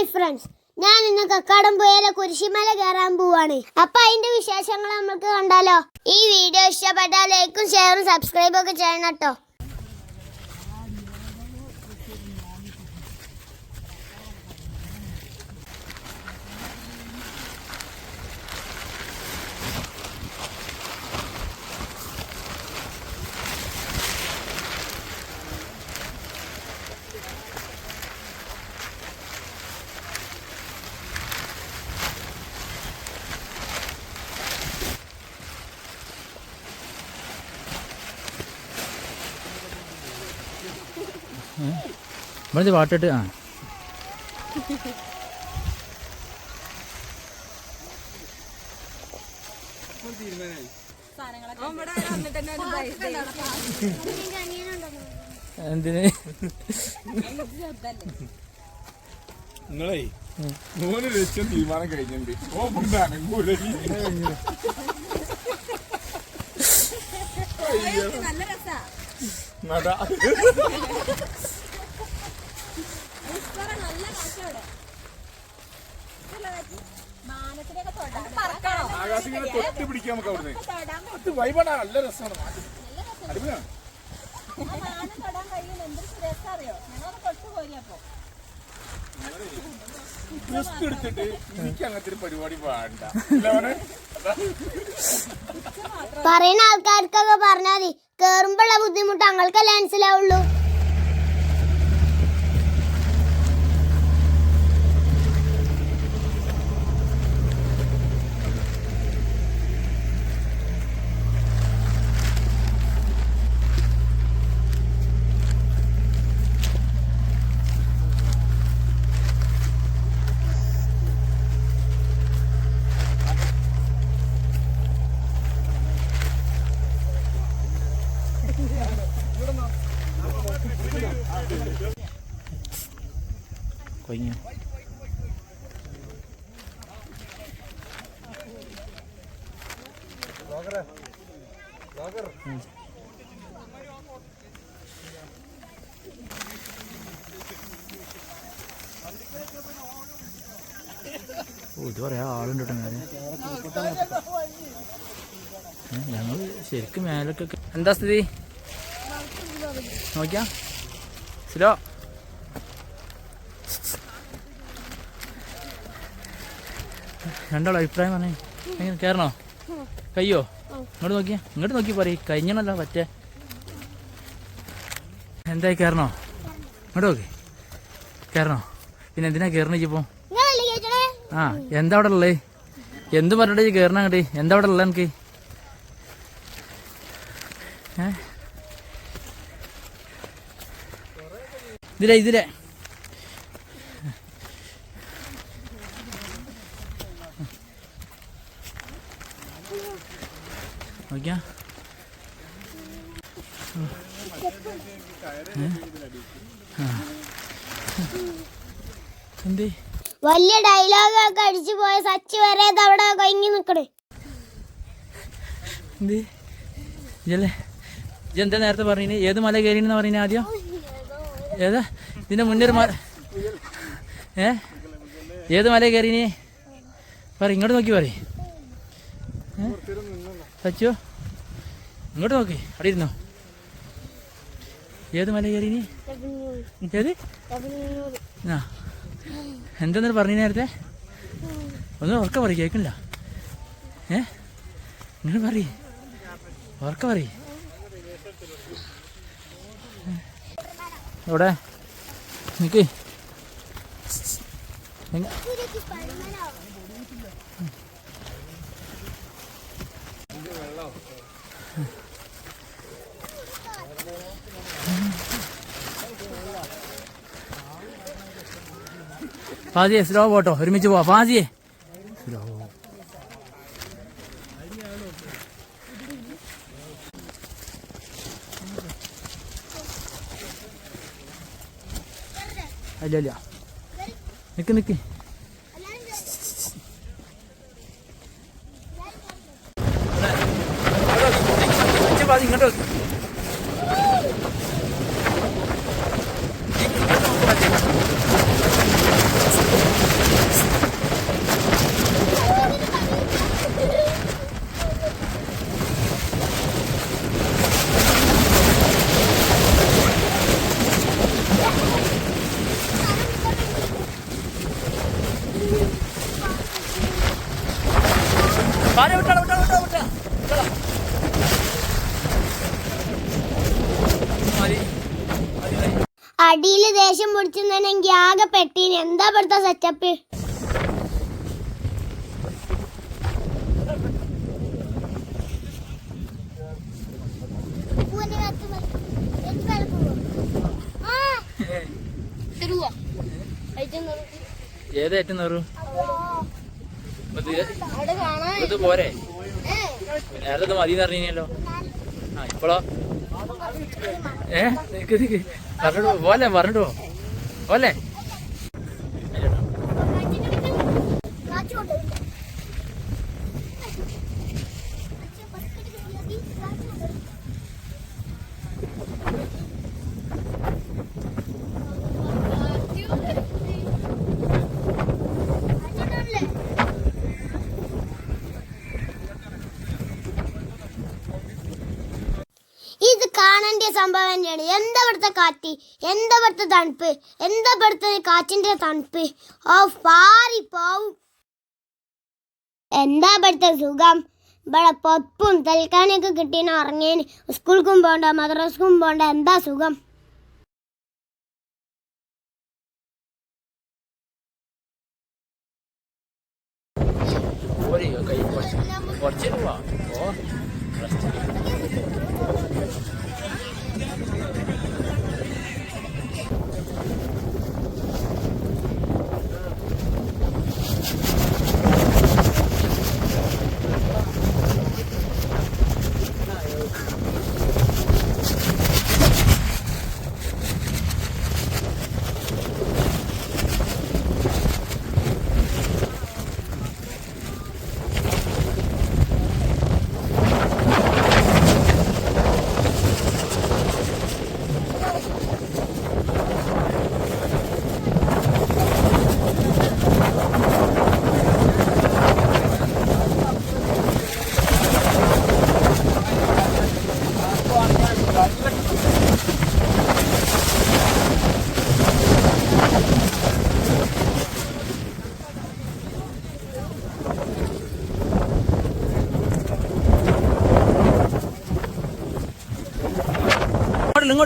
Hi friends ഞാൻ ഇന്ന് കക്കാടം പോയാലെ കുരിശിമല കയറാൻ പോവാണ്. അപ്പൊ അതിന്റെ വിശേഷങ്ങൾ നമുക്ക് കണ്ടാലോ? ഈ വീഡിയോ ഇഷ്ടപ്പെട്ടാൽ ലൈക്കും ഷെയറും സബ്സ്ക്രൈബും ഒക്കെ ചെയ്യണം കേട്ടോ ഇവിടെ പാട്ടിട്ട് ആ. എന്തിന്? നിങ്ങളേ മൂന്ന് ലക്ഷം തീരുമാനം കഴിഞ്ഞിട്ടുണ്ട്. ഓ മുണ്ടാണ് നല്ല രസാ. നല്ല കാറ്റോടെ മാനത്തിനൊക്കെ തൊടാൻ പറക്കണോ. ആകാശം ഇങ്ങനെ തൊട്ട് പിടിക്കാൻ നമുക്ക് അവിടുന്ന്. അത് വൈബാണ് നല്ല രസമാണ്. അടിപൊളിയാണ്. റിസ്ക് എടുത്തിട്ട് എനിക്ക് അങ്ങനത്തെ ഒരു പരിപാടി വേണ്ട. ഇല്ല പറയുന്ന ആൾക്കാർക്കൊക്കെ പറഞ്ഞാൽ കേറുമ്പോഴുള്ള ബുദ്ധിമുട്ട് അങ്ങൾക്കല്ലേ മനസ്സിലാവുള്ളൂ. കൊയ്ഞ്ഞു ഓ ഇത് പറയാ ആളുണ്ട് കേട്ടോ മേലെ ഞങ്ങൾ ശരിക്കും മേലൊക്കെ എന്താ സ്ഥിതി? നോക്കിയാ? ശരിയോ രണ്ടാളും അഭിപ്രായം പറഞ്ഞേ. എങ്ങനെ? കയറണോ കയ്യോ? ഇങ്ങോട്ട് നോക്കിയ. ഇങ്ങോട്ട് നോക്കി പറയും. കഴിഞ്ഞണല്ലോ പറ്റേ. എന്തായി കയറണോ ഇങ്ങോട്ട് നോക്കി. കയറണോ പിന്നെ എന്തിനാ കയറണിപ്പോ ആ എന്താ അവിടെ ഉള്ളേ? എന്ത് പറഞ്ഞിട്ട് കയറണ അങ്ങോട്ട്? എന്താ അവിടെ ഉള്ള എനിക്ക് ഇതിലെ ഇതിലെ നോക്കിയാ എന്തേ? വലിയ ഡയലോഗൊക്കെ അടിച്ചു പോയ സച്ചി വരെ അവിടെ കൊയങ്ങി നിക്കണേ. എന്ത്? ഇജല്ലേ ഇജെന്താ നേരത്തെ പറഞ്ഞിന്? ഏത് മല കയറിയെന്ന് പറഞ്ഞ ആദ്യം? ഏതാ? ഇതിന്റെ മുന്നേ ഒരു മല ഏ? ഏത് മല കയറിനി? പറ ഇങ്ങോട്ട് നോക്കി പറ സച്ചോ ഇങ്ങോട്ട് നോക്കി. അവിടെ ഇരുന്നോ. ഏത് മല കയറിനി? ഏത്? ആ. എന്തെന്നു പറഞ്ഞു നേരത്തെ? ഒന്ന് ഉറക്ക പറ കേൾക്കണില്ല. ഏ? നിങ്ങൾ പറ ഉറക്ക പറ എവിടെ? നിക്ക്. എങ്ങ- ഫാസിയെ സ്ലോ പോട്ടോ ഒരുമിച്ച് പോവാ ഫാസിയെ സ്ലോ അല്ല അല്ല നിക്ക് നിക്ക് അടിയിൽ ദേഷ്യം പിടിച്ചെന്നെങ്കിൽ ആകെ പെട്ടീന്. എന്താ ഇവിടുത്തെ സെറ്റപ്പ് ഏത് ഏറ്റവും നേറു? ഇത് പോരെ? നേരത്തെ മതി എന്നറിഞ്ഞല്ലോ ആ ഇപ്പോഴോ ഏ? നിക്ക് നിക്ക്. പറഞ്ഞിട്ടോ പോലെ പറഞ്ഞിട്ടോ പോലെ ഇത് കാണേണ്ട സംഭവം തന്നെയാണ്. എന്താ ഇവിടുത്തെ കാറ്റ്? എന്താ ഇവിടുത്തെ തണുപ്പ്? എന്താ ഇവിടുത്തെ കാറ്റിന്റെ തണുപ്പ്? ഓ പാറി പോവും എന്താ ഇവിടുത്തെ സുഖം? ഇവിടെ പൊപ്പും തൽക്കാനൊക്കെ കിട്ടിയെന്ന് ഉറങ്ങിയതിന് സ്കൂൾക്കും പോണ്ട മദ്രസക്കും പോണ്ട. എന്താ സുഖം? കുറച്ച് കുറച്ച് രൂപ. ഓ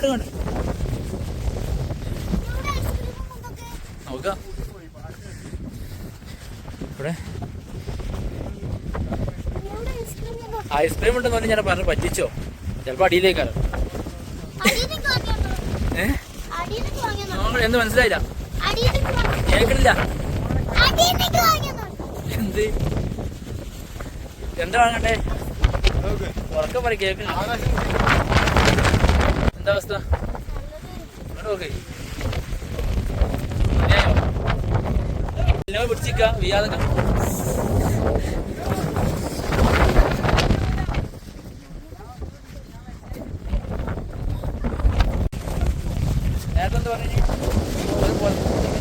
ഇങ്ങോട്ട് ഇങ്ങോട്ട് ഇങ്ങോട്ട് നോക്കാം. ഇവിടെ. ഐസ്ക്രീം ഉണ്ടെന്ന് പറഞ്ഞ് ഞാൻ പറഞ്ഞു പറ്റിച്ചോ? ചിലപ്പോ അടിയിലേക്കാണ്. എന്ത് മനസ്സിലായില്ല? കേൾക്കണില്ല എന്ത്? എന്താ വാങ്ങണ്ടേ? ഉറക്കം പറ കേൾക്കണില്ല എന്താ അവസ്ഥ? പിടിച്ചിക്ക വീയാതൊക്കെ. നേരത്തെ എന്താ പറഞ്ഞു?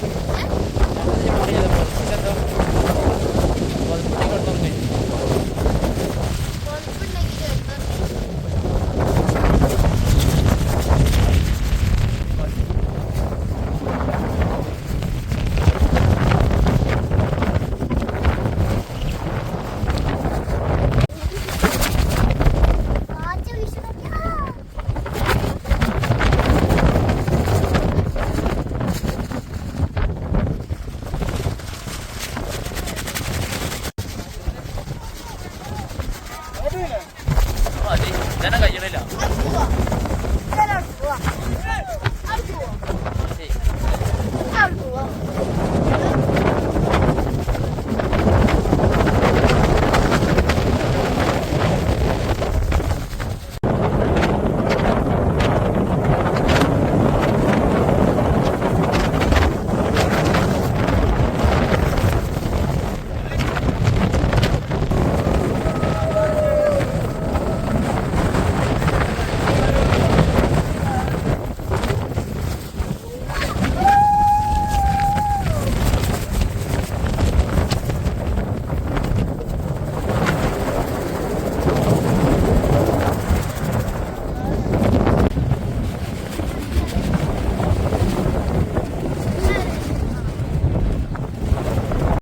മതി ഞാൻ കഴിയണില്ല